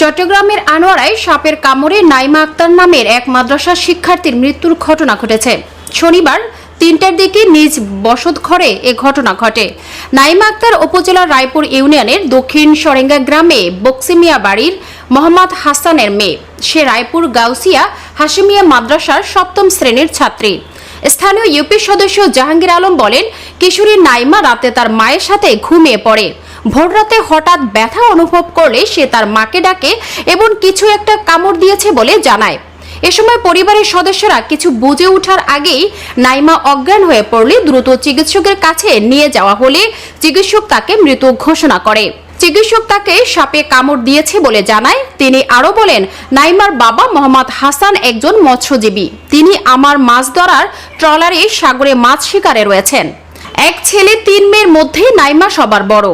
চট্টগ্রামের আনোয়ারায় সাপের কামড়ে নাইমা আক্তার নামের এক মাদ্রাসার শিক্ষার্থীর মৃত্যুর ঘটনা ঘটেছে। শনিবার তিনটার দিকে নিজ বসত ঘরে এ ঘটনা ঘটে। নাইমা আক্তার উপজেলার রায়পুর ইউনিয়নের দক্ষিণ সরেঙ্গা গ্রামে বক্সিমিয়া বাড়ির মোহাম্মদ হাসানের মেয়ে। সে রায়পুর গাউসিয়া হাসিমিয়া মাদ্রাসার সপ্তম শ্রেণির ছাত্রী। স্থানীয় ইউপি সদস্য জাহাঙ্গীর আলম বলেন কিশোরী নাইমা রাতে তার মায়ের সাথে ঘুমিয়ে পড়ে। ভোররাতে হঠাৎ ব্যথা অনুভব করলে সে তার মাকে ডাকে এবং কিছু একটা কামড় দিয়েছে বলে জানায়। এ সময় পরিবারের সদস্যরা কিছু বুঝে ওঠার আগেই নাইমা অজ্ঞান হয়ে পড়লে দ্রুত চিকিৎসকের কাছে নিয়ে যাওয়া হলে চিকিৎসক তাকে মৃত ঘোষণা করে। চিকিৎসক তাকে সাপে কামড় দিয়েছে বলে জানায়। তিনি আরও বলেন, নাইমার বাবা মোহাম্মদ হাসান একজন মৎস্যজীবী। তিনি আমার মাছ ধরার ট্রলারে সাগরে মাছ শিকারে রয়েছেন। এক ছেলে তিন মেয়ের মধ্যে নাইমা সবার বড়।